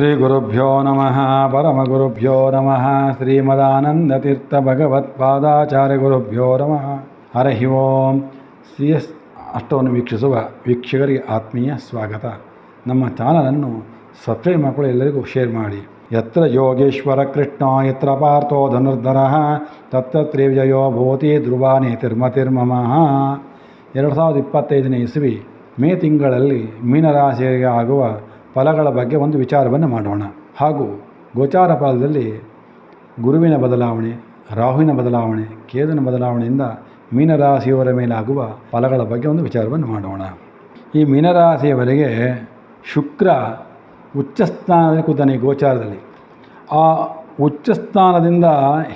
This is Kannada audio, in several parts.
ಶ್ರೀಗುರುಭ್ಯೋ ನಮಃ. ಪರಮಗುರುಭ್ಯೋ ನಮಃ. ಶ್ರೀಮದಾನಂದತೀರ್ಥಭಗವತ್ಪಾದಾಚಾರ್ಯಗುರುಭ್ಯೋ ನಮಃ. ಹರಹಿ ಓಂ. ಸಿ ಎಸ್ ಅಷ್ಟವನ್ನು ವೀಕ್ಷಿಸುವ ವೀಕ್ಷಕರಿಗೆ ಆತ್ಮೀಯ ಸ್ವಾಗತ. ನಮ್ಮ ಚಾನಲನ್ನು ಸಬ್ಸ್ಕ್ರೈಬ್ ಮಕ್ಕಳು ಎಲ್ಲರಿಗೂ ಶೇರ್ ಮಾಡಿ. ಯತ್ರ ಯೋಗೇಶ್ವರ ಕೃಷ್ಣ, ಯತ್ರ ಪಾರ್ಥೋ ಧನುರ್ಧರ, ತತ್ರ ತ್ರಿವಿಜಯೋ ಭೂತಿ ಧ್ರುವಾನೇ ತಿರ್ಮತಿರ್ಮಮ. ಎರಡು ಸಾವಿರದ ಇಪ್ಪತ್ತೈದನೇ ಇಸವಿ ಮೇ ತಿಂಗಳಲ್ಲಿ ಮೀನರಾಶಿಗೆ ಆಗುವ ಫಲಗಳ ಬಗ್ಗೆ ಒಂದು ವಿಚಾರವನ್ನು ಮಾಡೋಣ. ಹಾಗೂ ಗೋಚಾರ ಫಲದಲ್ಲಿ ಗುರುವಿನ ಬದಲಾವಣೆ, ರಾಹುವಿನ ಬದಲಾವಣೆ ಕೇದನ ಬದಲಾವಣೆಯಿಂದ ಮೀನರಾಶಿಯವರ ಮೇಲಾಗುವ ಫಲಗಳ ಬಗ್ಗೆ ಒಂದು ವಿಚಾರವನ್ನು ಮಾಡೋಣ. ಈ ಮೀನರಾಶಿಯವರಿಗೆ ಶುಕ್ರ ಉಚ್ಚಸ್ಥಾನದಲ್ಲಿ ಕೂತಾನೆ ಗೋಚಾರದಲ್ಲಿ. ಆ ಉಚ್ಚಸ್ಥಾನದಿಂದ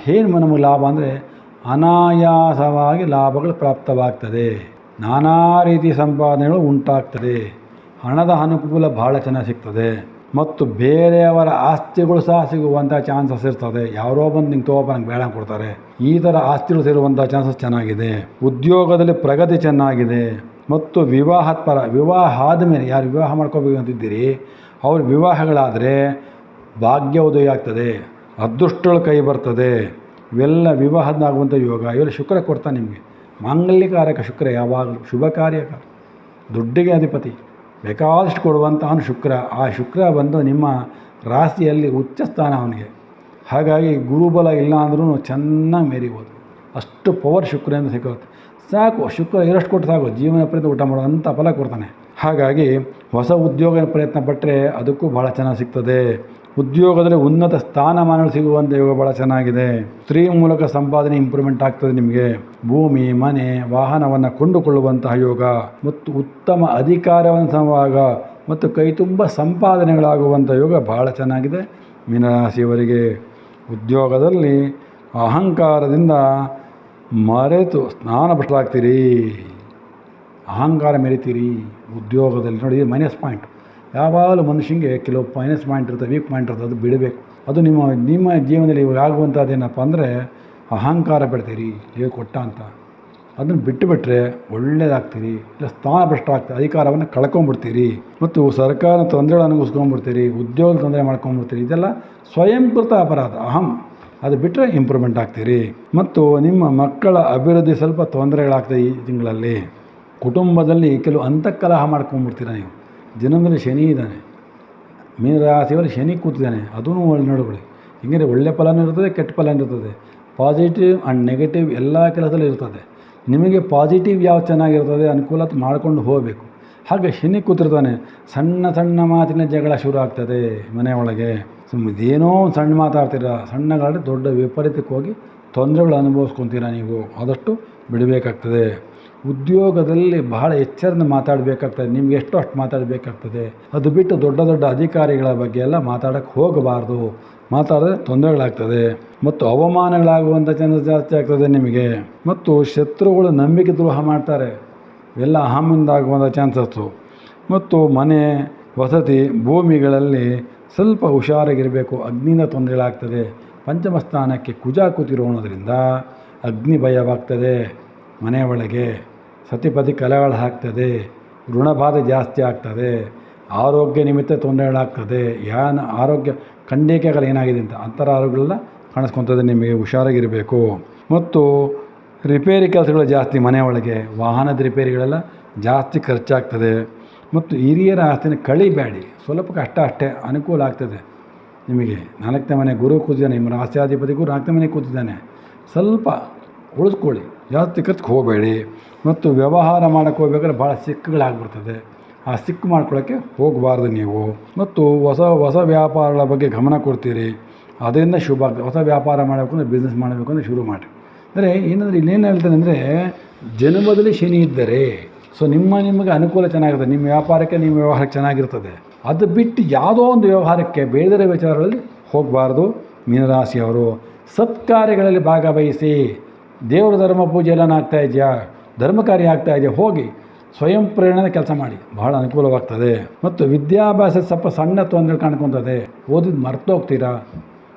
ಏನು ನಮಗೆ ಲಾಭ ಅಂದರೆ ಅನಾಯಾಸವಾಗಿ ಲಾಭಗಳು ಪ್ರಾಪ್ತವಾಗ್ತದೆ. ನಾನಾ ರೀತಿ ಸಂಪಾದನೆಗಳು ಉಂಟಾಗ್ತದೆ. ಹಣದ ಅನುಕೂಲ ಭಾಳ ಚೆನ್ನಾಗಿ ಸಿಗ್ತದೆ. ಮತ್ತು ಬೇರೆಯವರ ಆಸ್ತಿಗಳು ಸಹ ಸಿಗುವಂಥ ಚಾನ್ಸಸ್ ಇರ್ತದೆ. ಯಾರೋ ಬಂದು ನಿಂಗೆ ತಗೋಪ ನಂಗೆ ಬೇಡ ಕೊಡ್ತಾರೆ. ಈ ಥರ ಆಸ್ತಿಗಳು ಸೇರುವಂಥ ಚಾನ್ಸಸ್ ಚೆನ್ನಾಗಿದೆ. ಉದ್ಯೋಗದಲ್ಲಿ ಪ್ರಗತಿ ಚೆನ್ನಾಗಿದೆ. ಮತ್ತು ವಿವಾಹದ ಪರ, ವಿವಾಹ ಆದಮೇಲೆ ಯಾರು ವಿವಾಹ ಮಾಡ್ಕೋಬೇಕು ಅಂತಿದ್ದೀರಿ? ಅವ್ರ ವಿವಾಹಗಳಾದರೆ ಭಾಗ್ಯ ಉದಯ ಆಗ್ತದೆ. ಅದೃಷ್ಟಗಳು ಕೈ ಬರ್ತದೆ. ಇವೆಲ್ಲ ವಿವಾಹದಾಗುವಂಥ ಯೋಗ. ಇವೆಲ್ಲ ಶುಕ್ರ ಕೊಡ್ತಾನೆ ನಿಮಗೆ. ಮಾಂಗಲ್ಯಕಾರಕ ಶುಕ್ರ ಯಾವಾಗಲೂ ಶುಭ ಕಾರ್ಯಕ. ದುಡ್ಡಿಗೆ ಅಧಿಪತಿ. ಬೇಕಾದಷ್ಟು ಕೊಡುವಂತಹನು ಶುಕ್ರ. ಆ ಶುಕ್ರ ಬಂದು ನಿಮ್ಮ ರಾಶಿಯಲ್ಲಿ ಉಚ್ಚ ಸ್ಥಾನ ಅವನಿಗೆ. ಹಾಗಾಗಿ ಗುರುಬಲ ಇಲ್ಲ ಅಂದ್ರೂ ಚೆನ್ನಾಗಿ ಮೇರಿಬೋದು. ಅಷ್ಟು ಪವರ್ ಶುಕ್ರದಿಂದ ಸಿಗುತ್ತೆ ಸಾಕು, ಶುಕ್ರ ಇರಷ್ಟು ಕೊಟ್ಟು ಸಾಕು. ಜೀವನ ಊಟ ಮಾಡೋ ಅಂಥ ಫಲ ಕೊಡ್ತಾನೆ. ಹಾಗಾಗಿ ಹೊಸ ಉದ್ಯೋಗ ಪ್ರಯತ್ನ ಪಟ್ಟರೆ ಅದಕ್ಕೂ ಭಾಳ ಚೆನ್ನಾಗಿ ಸಿಗ್ತದೆ. ಉದ್ಯೋಗದಲ್ಲಿ ಉನ್ನತ ಸ್ಥಾನಮಾನಗಳು ಸಿಗುವಂಥ ಯೋಗ ಭಾಳ ಚೆನ್ನಾಗಿದೆ. ಸ್ತ್ರೀ ಮೂಲಕ ಸಂಪಾದನೆ ಇಂಪ್ರೂವ್ಮೆಂಟ್ ಆಗ್ತದೆ ನಿಮಗೆ. ಭೂಮಿ, ಮನೆ, ವಾಹನವನ್ನು ಕೊಂಡುಕೊಳ್ಳುವಂತಹ ಯೋಗ, ಮತ್ತು ಉತ್ತಮ ಅಧಿಕಾರವನ್ನು ಸಮವಾಗ ಮತ್ತು ಕೈ ತುಂಬ ಸಂಪಾದನೆಗಳಾಗುವಂಥ ಯೋಗ ಭಾಳ ಚೆನ್ನಾಗಿದೆ ಮೀನರಾಶಿಯವರಿಗೆ. ಉದ್ಯೋಗದಲ್ಲಿ ಅಹಂಕಾರದಿಂದ ಮರೆತು ಸ್ನಾನ ಸ್ನಾನಭ್ರಷ್ಟರಾಗ್ತೀರಿ ಅಹಂಕಾರ ಮೆರಿತೀರಿ ಉದ್ಯೋಗದಲ್ಲಿ. ನೋಡಿ ಮೈನಸ್ ಪಾಯಿಂಟ್ ಯಾವಾಗಲೂ ಮನುಷ್ಯನಿಗೆ ಕೆಲವು ಮೈನಸ್ ಪಾಯಿಂಟ್ ಇರ್ತದೆ ವೀಕ್ ಪಾಯಿಂಟ್ ಇರ್ತದೆ, ಅದು ಬಿಡಬೇಕು. ಅದು ನಿಮ್ಮ ನಿಮ್ಮ ಜೀವನದಲ್ಲಿ ಇವಾಗ ಆಗುವಂಥದ್ದು ಏನಪ್ಪ ಅಂದರೆ, ಅಹಂಕಾರ ಬಿಡ್ತೀರಿ ಹೇಗೆ ಕೊಟ್ಟ ಅಂತ. ಅದನ್ನು ಬಿಟ್ಟು ಬಿಟ್ಟರೆ ಒಳ್ಳೇದಾಗ್ತೀರಿ, ಇಲ್ಲ ಸ್ಥಾನಭ್ರಷ್ಟ ಆಗ್ತದೆ ಅಧಿಕಾರವನ್ನು ಕಳ್ಕೊಂಬಿಡ್ತೀರಿ, ಮತ್ತು ಸರ್ಕಾರ ತೊಂದರೆಗಳು ಅನುಗಿಸ್ಕೊಂಡ್ಬಿಡ್ತೀರಿ ಉದ್ಯೋಗ ತೊಂದರೆ ಮಾಡ್ಕೊಂಡ್ಬಿಡ್ತೀರಿ ಇದೆಲ್ಲ ಸ್ವಯಂಕೃತ ಅಪರಾಧ. ಅಹಂ. ಅದು ಬಿಟ್ಟರೆ ಇಂಪ್ರೂವ್ಮೆಂಟ್ ಆಗ್ತೀರಿ. ಮತ್ತು ನಿಮ್ಮ ಮಕ್ಕಳ ಅಭಿವೃದ್ಧಿ ಸ್ವಲ್ಪ ತೊಂದರೆಗಳಾಗ್ತದೆ ಈ ತಿಂಗಳಲ್ಲಿ. ಕುಟುಂಬದಲ್ಲಿ ಕೆಲವು ಅಂತಃಕಲಹ ಮಾಡ್ಕೊಂಡ್ಬಿಡ್ತೀರ ನೀವು? ದಿನದಲ್ಲಿ ಶನಿ ಇದ್ದಾನೆ. ಮೀನರಾಶಿಯಲ್ಲಿ ಶನಿ ಕೂತಿದ್ದಾನೆ. ಅದೂ ಒಳ್ಳೆ ನಡುಗಡೆ ಹಿಂಗೆ ಒಳ್ಳೆ ಫಲನೂ ಇರ್ತದೆ, ಕೆಟ್ಟ ಫಲನೂ ಇರ್ತದೆ. ಪಾಸಿಟಿವ್ ಆ್ಯಂಡ್ ನೆಗೆಟಿವ್ ಎಲ್ಲ ಕೆಲಸದಲ್ಲಿ ಇರ್ತದೆ. ನಿಮಗೆ ಪಾಸಿಟಿವ್ ಯಾವ ಚೆನ್ನಾಗಿರ್ತದೆ ಅನುಕೂಲತೆ ಮಾಡ್ಕೊಂಡು ಹೋಗಬೇಕು. ಹಾಗೆ ಶನಿ ಕೂತಿರ್ತಾನೆ. ಸಣ್ಣ ಸಣ್ಣ ಮಾತಿನ ಜಗಳ ಶುರು ಆಗ್ತದೆ ಮನೆಯೊಳಗೆ. ಸುಮ್ಮನೆ ಏನೋ ಒಂದು ಸಣ್ಣ ಮಾತಾಡ್ತೀರ? ಸಣ್ಣಗಾಡಿ ದೊಡ್ಡ ವಿಪರೀತಕ್ಕೆ ಹೋಗಿ ತೊಂದರೆಗಳು ಅನುಭವಿಸ್ಕೊತೀರ ನೀವು? ಆದಷ್ಟು ಬಿಡಬೇಕಾಗ್ತದೆ. ಉದ್ಯೋಗದಲ್ಲಿ ಬಹಳ ಎಚ್ಚರದಿಂದ ಮಾತಾಡಬೇಕಾಗ್ತದೆ, ನಿಮ್ಗೆ ಎಷ್ಟು ಅಷ್ಟು ಮಾತಾಡಬೇಕಾಗ್ತದೆ. ಅದು ಬಿಟ್ಟು ದೊಡ್ಡ ದೊಡ್ಡ ಅಧಿಕಾರಿಗಳ ಬಗ್ಗೆ ಎಲ್ಲ ಮಾತಾಡೋಕ್ಕೆ ಹೋಗಬಾರ್ದು. ಮಾತಾಡಿದ್ರೆ ತೊಂದರೆಗಳಾಗ್ತದೆ. ಮತ್ತು ಅವಮಾನಗಳಾಗುವಂಥ ಚಾನ್ಸಸ್ ಜಾಸ್ತಿ ಆಗ್ತದೆ ನಿಮಗೆ. ಮತ್ತು ಶತ್ರುಗಳು ನಂಬಿಕೆ ದ್ರೋಹ ಮಾಡ್ತಾರೆ. ಎಲ್ಲ ಆಗುವಂಥ ಚಾನ್ಸಸ್ಸು. ಮತ್ತು ಮನೆ, ವಸತಿ, ಭೂಮಿಗಳಲ್ಲಿ ಸ್ವಲ್ಪ ಹುಷಾರಾಗಿರಬೇಕು. ಅಗ್ನಿಯಿಂದ ತೊಂದರೆಗಳಾಗ್ತದೆ. ಪಂಚಮ ಸ್ಥಾನಕ್ಕೆ ಕುಜ ಅಗ್ನಿ ಭಯವಾಗ್ತದೆ ಮನೆಯ ಒಳಗೆ. ಸತಿಪತಿ ಕಲೆಗಳು ಹಾಕ್ತದೆ, ಋಣಬಾಧೆ ಜಾಸ್ತಿ ಆಗ್ತದೆ, ಆರೋಗ್ಯ ನಿಮಿತ್ತ ತೊಂದರೆಗಳಾಗ್ತದೆ, ಯಾನ ಆರೋಗ್ಯ ಖಂಡಿಕೆಗಳು ಏನಾಗಿದೆ ಅಂತ ಅಂತರ ಆರೋಗ್ಯಗಳೆಲ್ಲ ಕಾಣಿಸ್ಕೊತದೆ, ನಿಮಗೆ ಹುಷಾರಾಗಿರಬೇಕು. ಮತ್ತು ರಿಪೇರಿ ಕೆಲಸಗಳು ಜಾಸ್ತಿ, ಮನೆ ಒಳಗೆ ವಾಹನದ ರಿಪೇರಿಗಳೆಲ್ಲ ಜಾಸ್ತಿ ಖರ್ಚಾಗ್ತದೆ. ಮತ್ತು ಹಿರಿಯರ ಆಸ್ತಿನ ಕಳಿಬೇಡಿ ಸ್ವಲ್ಪ ಕಷ್ಟ ಅಷ್ಟೇ, ಅನುಕೂಲ ಆಗ್ತದೆ. ನಿಮಗೆ ನಾಲ್ಕನೇ ಮನೆ ಗುರು ಕೂತಿದ್ದಾನೆ, ನಿಮ್ಮ ರಾಷ್ಟ್ರಾಧಿಪತಿಗೂ ನಾಲ್ಕನೇ ಮನೆ ಕೂತಿದ್ದಾನೆ. ಸ್ವಲ್ಪ ಉಳಿಸ್ಕೊಳ್ಳಿ ಜಾಸ್ತಿ ಖರ್ಚಿಗೆ ಹೋಗಬೇಡಿ. ಮತ್ತು ವ್ಯವಹಾರ ಮಾಡೋಕ್ಕೆ ಹೋಗ್ಬೇಕಾದ್ರೆ ಭಾಳ ಸಿಕ್ಕುಗಳಾಗ್ಬಿಡ್ತದೆ. ಆ ಸಿಕ್ಕು ಮಾಡ್ಕೊಳ್ಳೋಕ್ಕೆ ಹೋಗಬಾರ್ದು ನೀವು. ಮತ್ತು ಹೊಸ ಹೊಸ ವ್ಯಾಪಾರಗಳ ಬಗ್ಗೆ ಗಮನ ಕೊಡ್ತೀರಿ. ಅದರಿಂದ ಶುಭ ಆಗ್ತದೆ. ಹೊಸ ವ್ಯಾಪಾರ ಮಾಡಬೇಕು ಅಂದರೆ ಬಿಸ್ನೆಸ್ ಮಾಡಬೇಕು ಅಂದರೆ ಶುರು ಮಾಡಿ. ಅಂದರೆ ಏನಂದರೆ ಇನ್ನೇನು ಹೇಳ್ತಾನೆ ಅಂದರೆ ಜನ್ಮದಲ್ಲಿ ಶನಿ ಇದ್ದರೆ ಸೊ ನಿಮ್ಮ ನಿಮಗೆ ಅನುಕೂಲ ಚೆನ್ನಾಗಿರ್ತದೆ. ನಿಮ್ಮ ವ್ಯಾಪಾರಕ್ಕೆ, ನಿಮ್ಮ ವ್ಯವಹಾರಕ್ಕೆ ಚೆನ್ನಾಗಿರ್ತದೆ. ಅದು ಬಿಟ್ಟು ಯಾವುದೋ ಒಂದು ವ್ಯವಹಾರಕ್ಕೆ ಬೇರೆ ವಿಚಾರಗಳಲ್ಲಿ ಹೋಗಬಾರ್ದು ಮೀನರಾಶಿಯವರು. ಸತ್ಕಾರ್ಯಗಳಲ್ಲಿ ಭಾಗವಹಿಸಿ. ದೇವರ ಧರ್ಮ ಪೂಜೆ ಎಲ್ಲ ಆಗ್ತಾ ಇದೆಯಾ? ಧರ್ಮ ಕಾರ್ಯ ಆಗ್ತಾ ಇದೆಯಾ? ಹೋಗಿ ಸ್ವಯಂ ಪ್ರೇರಣೆ ಕೆಲಸ ಮಾಡಿ. ಬಹಳ ಅನುಕೂಲವಾಗ್ತದೆ. ಮತ್ತು ವಿದ್ಯಾಭ್ಯಾಸ ಸ್ವಲ್ಪ ಸಣ್ಣ ತೊಂದರೆ ಕಾಣ್ಕೊತದೆ. ಓದಿದ್ದು ಮರ್ತೋಗ್ತೀರಾ?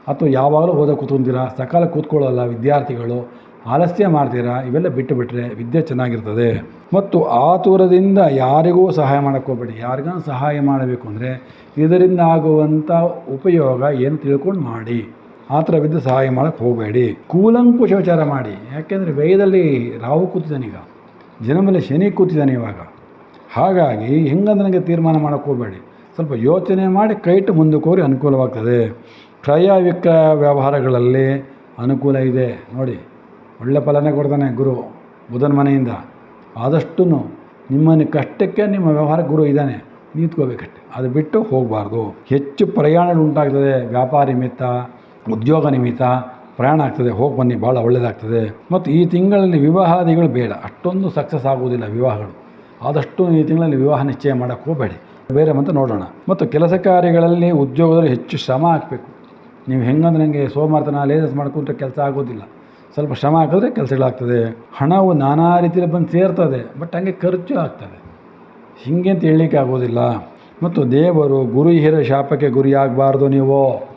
ಅಥವಾ ಯಾವಾಗಲೂ ಓದೋ ಕೂತ್ಕೊಂತೀರಾ? ಸಕಾಲ ಕೂತ್ಕೊಳ್ಳೋಲ್ಲ ವಿದ್ಯಾರ್ಥಿಗಳು. ಆಲಸ್ಯ ಮಾಡ್ತೀರಾ? ಇವೆಲ್ಲ ಬಿಟ್ಟು ಬಿಟ್ಟರೆ ವಿದ್ಯೆ ಚೆನ್ನಾಗಿರ್ತದೆ. ಮತ್ತು ಆತುರದಿಂದ ಯಾರಿಗೂ ಸಹಾಯ ಮಾಡೋಕ್ಕೆ ಹೋಗಬೇಡಿ. ಯಾರಿಗೂ ಸಹಾಯ ಮಾಡಬೇಕು ಅಂದರೆ ಇದರಿಂದ ಆಗುವಂಥ ಉಪಯೋಗ ಏನು ತಿಳ್ಕೊಂಡು ಮಾಡಿ. ಆ ಥರ ಬಿದ್ದು ಸಹಾಯ ಮಾಡೋಕ್ಕೆ ಹೋಗಬೇಡಿ. ಕೂಲಂಕುಶ ವಿಚಾರ ಮಾಡಿ. ಯಾಕೆಂದರೆ ವೇಯದಲ್ಲಿ ರಾಹು ಈಗ. ಜನ್ಮದಲ್ಲಿ ಶನಿ ಕೂತಿದ್ದಾನೆ ಇವಾಗ. ಹಾಗಾಗಿ ಹೆಂಗಂದ್ರೆ ನನಗೆ ತೀರ್ಮಾನ ಮಾಡೋಕ್ಕೆ ಹೋಗಬೇಡಿ. ಸ್ವಲ್ಪ ಯೋಚನೆ ಮಾಡಿ ಕೈಟ್ಟು ಮುಂದಕ್ಕೆ ಅನುಕೂಲವಾಗ್ತದೆ. ಕ್ರಯ ವಿಕ್ರಯ ವ್ಯವಹಾರಗಳಲ್ಲಿ ಅನುಕೂಲ ಇದೆ. ನೋಡಿ, ಒಳ್ಳೆ ಫಲನೇ ಕೊಡ್ತಾನೆ ಗುರು ಬುಧನ ಮನೆಯಿಂದ. ಆದಷ್ಟು ನಿಮ್ಮನ್ನು ಕಷ್ಟಕ್ಕೆ ನಿಮ್ಮ ವ್ಯವಹಾರ ಗುರು ಇದ್ದಾನೆ. ನಿಂತ್ಕೋಬೇಕಷ್ಟೆ. ಅದು ಬಿಟ್ಟು ಹೋಗಬಾರ್ದು. ಹೆಚ್ಚು ಪ್ರಯಾಣಗಳು ಉಂಟಾಗ್ತದೆ. ವ್ಯಾಪಾರಿ ನಿಮಿತ್ತ ಉದ್ಯೋಗ ನಿಮಿತ್ತ ಪ್ರಯಾಣ ಆಗ್ತದೆ, ಹೋಗಿ ಬನ್ನಿ, ಭಾಳ ಒಳ್ಳೆಯದಾಗ್ತದೆ ಮತ್ತು ಈ ತಿಂಗಳಲ್ಲಿ ವಿವಾಹಾದಿಗಳು ಬೇಡ. ಅಷ್ಟೊಂದು ಸಕ್ಸಸ್ ಆಗುವುದಿಲ್ಲ ವಿವಾಹಗಳು. ಆದಷ್ಟು ಈ ತಿಂಗಳಲ್ಲಿ ವಿವಾಹ ನಿಶ್ಚಯ ಮಾಡೋಕ್ಕೆ ಹೋಗಬೇಡಿ. ಬೇರೆ ಮತ್ತೆ ನೋಡೋಣ. ಮತ್ತು ಕೆಲಸ ಕಾರ್ಯಗಳಲ್ಲಿ ಉದ್ಯೋಗದಲ್ಲಿ ಹೆಚ್ಚು ಶ್ರಮ ಹಾಕಬೇಕು. ನೀವು ಹೆಂಗಂದ್ರೆ ನನಗೆ ಸೋಮಾರ್ತನ ಲೇಸಸ್ ಮಾಡ್ಕೊಂಡ್ರೆ ಕೆಲಸ ಆಗೋದಿಲ್ಲ. ಸ್ವಲ್ಪ ಶ್ರಮ ಹಾಕಿದ್ರೆ ಕೆಲಸಗಳಾಗ್ತದೆ. ಹಣವು ನಾನಾ ರೀತಿಯಲ್ಲಿ ಬಂದು ಸೇರ್ತದೆ ಬಟ್ ಹಂಗೆ ಖರ್ಚು ಆಗ್ತದೆ. ಹೀಗೆ ಅಂತ ಹೇಳಲಿಕ್ಕೆ ಆಗೋದಿಲ್ಲ. ಮತ್ತು ದೇವರು ಗುರು ಹಿರ ಶಾಪಕ್ಕೆ ಗುರಿಯಾಗಬಾರ್ದು ನೀವು.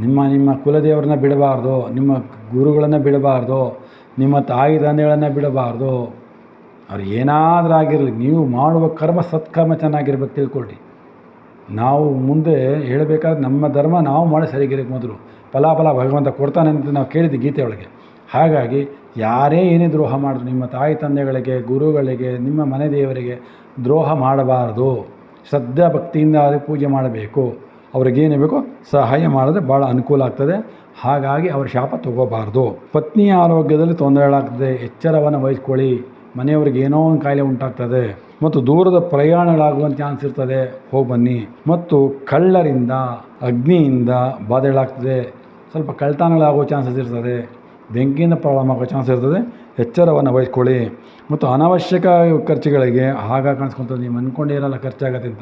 ನಿಮ್ಮ ನಿಮ್ಮ ಕುಲದೇವರನ್ನ ಬಿಡಬಾರ್ದು, ನಿಮ್ಮ ಗುರುಗಳನ್ನು ಬಿಡಬಾರ್ದು, ನಿಮ್ಮ ತಾಯಿ ತಂದೆಗಳನ್ನು ಬಿಡಬಾರ್ದು. ಅವ್ರು ಏನಾದರೂ ಆಗಿರಲಿ, ನೀವು ಮಾಡುವ ಕರ್ಮ ಸತ್ಕರ್ಮ ಚೆನ್ನಾಗಿರ್ಬೇಕು ತಿಳ್ಕೊಳ್ಳಿ ನಾವು ಮುಂದೆ ಹೇಳಬೇಕಾದ್ರೆ ನಮ್ಮ ಧರ್ಮ ನಾವು ಮಾಡಿ ಸರಿಗಿರಕ್ಕೆ ಮೊದಲು. ಫಲಾಫಲ ಭಗವಂತ ಕೊಡ್ತಾನೆ ಅಂತ ನಾವು ಕೇಳಿದ್ದು ಗೀತೆಯೊಳಗೆ ಹಾಗಾಗಿ ಯಾರೇ ಏನೇ ದ್ರೋಹ ಮಾಡಿದ್ರು, ನಿಮ್ಮ ತಾಯಿ ತಂದೆಗಳಿಗೆ, ಗುರುಗಳಿಗೆ, ನಿಮ್ಮ ಮನೆ ದೇವರಿಗೆ ದ್ರೋಹ ಮಾಡಬಾರದು. ಶ್ರದ್ಧಾ ಭಕ್ತಿಯಿಂದ ಅದಕ್ಕೆ ಪೂಜೆ ಮಾಡಬೇಕು. ಅವ್ರಿಗೇನು ಬೇಕೋ ಸಹಾಯ ಮಾಡಿದ್ರೆ ಭಾಳ ಅನುಕೂಲ ಆಗ್ತದೆ. ಹಾಗಾಗಿ ಅವ್ರ ಶಾಪ ತಗೋಬಾರ್ದು. ಪತ್ನಿಯ ಆರೋಗ್ಯದಲ್ಲಿ ತೊಂದರೆಗಳಾಗ್ತದೆ ಎಚ್ಚರವನ್ನು ವಹಿಸ್ಕೊಳ್ಳಿ. ಮನೆಯವ್ರಿಗೆ ಏನೋ ಒಂದು ಕಾಯಿಲೆ ಉಂಟಾಗ್ತದೆ. ಮತ್ತು ದೂರದ ಪ್ರಯಾಣಗಳಾಗುವಂಥ ಚಾನ್ಸ್ ಇರ್ತದೆ. ಹೋಗಿ ಬನ್ನಿ. ಮತ್ತು ಕಳ್ಳರಿಂದ, ಅಗ್ನಿಯಿಂದ ಬಾಧೆಗಳಾಗ್ತದೆ. ಸ್ವಲ್ಪ ಕಳ್ತನಗಳಾಗೋ ಚಾನ್ಸಸ್ ಇರ್ತದೆ. ಬೆಂಕಿಯಿಂದ ಪ್ರಾಬ್ಲಮ್ ಆಗೋ ಚಾನ್ಸ್ ಇರ್ತದೆ. ಎಚ್ಚರವನ್ನು ವಹಿಸ್ಕೊಳ್ಳಿ. ಮತ್ತು ಅನಾವಶ್ಯಕ ಖರ್ಚುಗಳಿಗೆ ಆಗ ಕಾಣಿಸ್ಕೊಂತ ನೀವು ಅಂದ್ಕೊಂಡಿರಲ್ಲ ಖರ್ಚಾಗತ್ತೆ ಅಂತ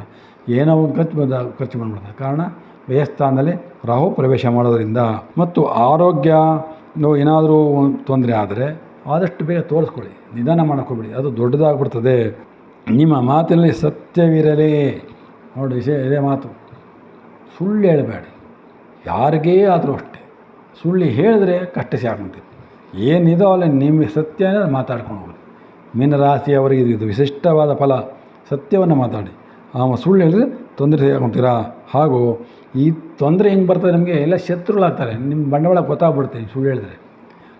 ಏನೋ ಒಂದು ಖರ್ಚು ಬಂದ ಖರ್ಚು ಮಾಡಿಬಿಡ್ತಾರೆ ಕಾರಣ ವ್ಯಯಸ್ಥಾನದಲ್ಲಿ ರಾಹು ಪ್ರವೇಶ ಮಾಡೋದರಿಂದ ಮತ್ತು ಆರೋಗ್ಯ ಏನಾದರೂ ತೊಂದರೆ ಆದರೆ ಆದಷ್ಟು ಬೇಗ ತೋರಿಸ್ಕೊಳ್ಳಿ. ನಿಧಾನ ಮಾಡೋಕ್ಕೋಗ್ಬಿಡಿ ಅದು ದೊಡ್ಡದಾಗ್ಬಿಡ್ತದೆ. ನಿಮ್ಮ ಮಾತಿನಲ್ಲಿ ಸತ್ಯವಿರಲಿ. ನೋಡಿ, ವಿಷಯ ಇದೇ ಮಾತು. ಸುಳ್ಳು ಹೇಳಬೇಡಿ. ಯಾರಿಗೇ ಆದರೂ ಅಷ್ಟೇ. ಸುಳ್ಳು ಹೇಳಿದ್ರೆ ಕಷ್ಟ ಸಾಕಂತೀವಿ ಏನಿದೋ ಅಲ್ಲಿ ನಿಮ್ಮ ಸತ್ಯ ಅನ್ನೋದು ಮಾತಾಡ್ಕೊಂಡು ಹೋಗ್ರಿ. ಮೀನರಾಶಿಯವರಿಗೆ ಇದು ವಿಶಿಷ್ಟವಾದ ಫಲ, ಸತ್ಯವನ್ನು ಮಾತಾಡಿ. ಆ ಸುಳ್ಳು ಹೇಳಿದ್ರೆ ತೊಂದರೆ ತೆಗೆದುಕೊಳ್ತೀರಾ ಹಾಗೂ ಈ ತೊಂದರೆ ಹೆಂಗೆ ಬರ್ತದೆ ನಮಗೆ? ಎಲ್ಲ ಶತ್ರುಗಳಾಗ್ತಾರೆ. ನಿಮ್ಮ ಬಂಡವಾಳ ಗೊತ್ತಾಗ್ಬಿಡುತ್ತೆ ಸುಳ್ಳು ಹೇಳಿದ್ರೆ.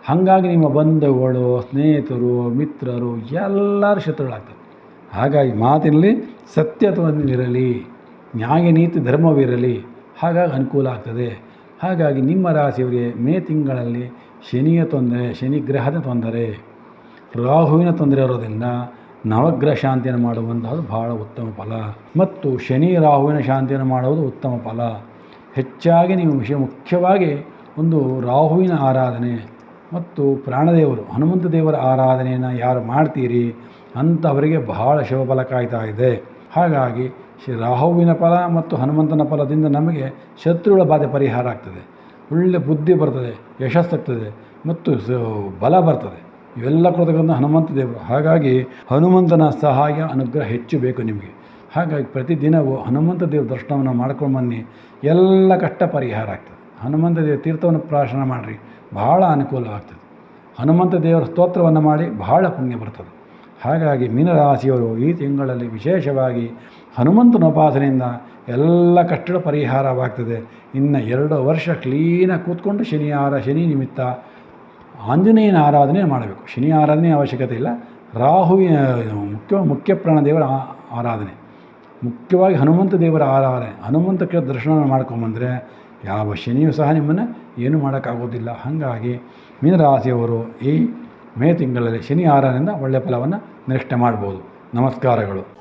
ಹಾಗಾಗಿ ನಿಮ್ಮ ಬಂಧುಗಳು, ಸ್ನೇಹಿತರು, ಮಿತ್ರರು ಎಲ್ಲರೂ ಶತ್ರುಗಳಾಗ್ತಾರೆ. ಹಾಗಾಗಿ ಮಾತಿನಲ್ಲಿ ಸತ್ಯತ್ವವಿರಲಿ ನ್ಯಾಯ, ನೀತಿ ಧರ್ಮವಿರಲಿ ಹಾಗಾಗಿ ಅನುಕೂಲ ಆಗ್ತದೆ. ಹಾಗಾಗಿ ನಿಮ್ಮ ರಾಶಿಯವರಿಗೆ ಮೇ ತಿಂಗಳಲ್ಲಿ ಶನಿಯ ತೊಂದರೆ, ಶನಿ ಗ್ರಹದ ತೊಂದರೆ, ರಾಹುವಿನ ತೊಂದರೆ ಇರೋದ್ರಿಂದ ನವಗ್ರಹ ಶಾಂತಿಯನ್ನು ಮಾಡುವಂತಹದ್ದು ಭಾಳ ಉತ್ತಮ ಫಲ. ಮತ್ತು ಶನಿ ರಾಹುವಿನ ಶಾಂತಿಯನ್ನು ಮಾಡುವುದು ಉತ್ತಮ ಫಲ. ಹೆಚ್ಚಾಗಿ ನೀವು ವಿಷಯ ಮುಖ್ಯವಾಗಿ ಒಂದು ರಾಹುವಿನ ಆರಾಧನೆ ಮತ್ತು ಪ್ರಾಣದೇವರು, ಹನುಮಂತ ದೇವರ ಆರಾಧನೆಯನ್ನು ಯಾರು ಮಾಡ್ತೀರಿ ಅಂಥವರಿಗೆ ಬಹಳ ಶಿವಫಲ ಕಾಯ್ತಾ ಇದೆ. ಹಾಗಾಗಿ ಶ್ರೀ ರಾಹುವಿನ ಫಲ ಮತ್ತು ಹನುಮಂತನ ಫಲದಿಂದ ನಮಗೆ ಶತ್ರುಗಳ ಬಾಧೆ ಪರಿಹಾರ ಆಗ್ತದೆ. ಒಳ್ಳೆ ಬುದ್ಧಿ ಬರ್ತದೆ ಯಶಸ್ಸಾಗ್ತದೆ ಮತ್ತು ಬಲ ಬರ್ತದೆ. ಇವೆಲ್ಲ ಕೊಡ್ತಕ್ಕಂಥ ಹನುಮಂತ ದೇವರು. ಹಾಗಾಗಿ ಹನುಮಂತನ ಸಹಾಯ, ಅನುಗ್ರಹ ಹೆಚ್ಚು ಬೇಕು ನಿಮಗೆ. ಹಾಗಾಗಿ ಪ್ರತಿದಿನವೂ ಹನುಮಂತ ದೇವ್ರ ದರ್ಶನವನ್ನು ಮಾಡ್ಕೊಂಡು ಬನ್ನಿ. ಎಲ್ಲ ಕಷ್ಟ ಪರಿಹಾರ ಆಗ್ತದೆ. ಹನುಮಂತ ದೇವ ತೀರ್ಥವನ್ನು ಪ್ರಾರ್ಥನೆ ಮಾಡಿರಿ, ಭಾಳ ಅನುಕೂಲವಾಗ್ತದೆ. ಹನುಮಂತ ದೇವರ ಸ್ತೋತ್ರವನ್ನು ಮಾಡಿ ಬಹಳ ಪುಣ್ಯ ಬರ್ತದೆ. ಹಾಗಾಗಿ ಮೀನರಾಶಿಯವರು ಈ ತಿಂಗಳಲ್ಲಿ ವಿಶೇಷವಾಗಿ ಹನುಮಂತನ ಉಪಾಸನೆಯಿಂದ ಎಲ್ಲ ಕಷ್ಟದ ಪರಿಹಾರವಾಗ್ತದೆ. ಇನ್ನು ಎರಡು ವರ್ಷ ಕ್ಲೀನಾಗಿ ಕೂತ್ಕೊಂಡು ಶನಿವಾರ ಶನಿ ನಿಮಿತ್ತ ಆಂಜನೇಯನ ಆರಾಧನೆ ಮಾಡಬೇಕು. ಶನಿ ಆರಾಧನೆ ಅವಶ್ಯಕತೆ ಇಲ್ಲ. ರಾಹುವಿನ ಮುಖ್ಯ ಮುಖ್ಯ ಪ್ರಾಣದೇವರ ಆ- ಆರಾಧನೆ. ಮುಖ್ಯವಾಗಿ ಹನುಮಂತ ದೇವರ ಆರಾಧನೆ. ಹನುಮಂತಕ್ಕೆ ದರ್ಶನ ಮಾಡ್ಕೊಂಬಂದರೆ ಯಾವ ಶನಿಯೂ ಸಹ ನಿಮ್ಮನ್ನು ಏನೂ ಮಾಡೋಕ್ಕಾಗೋದಿಲ್ಲ. ಹಾಗಾಗಿ ಮೀನರಾಶಿಯವರು ಈ ಮೇ ತಿಂಗಳಲ್ಲಿ ಶನಿ ಆರಾಧನೆಯಿಂದ ಒಳ್ಳೆಯ ಫಲವನ್ನು ನಿರೀಕ್ಷೆ ಮಾಡ್ಬೋದು. ನಮಸ್ಕಾರಗಳು.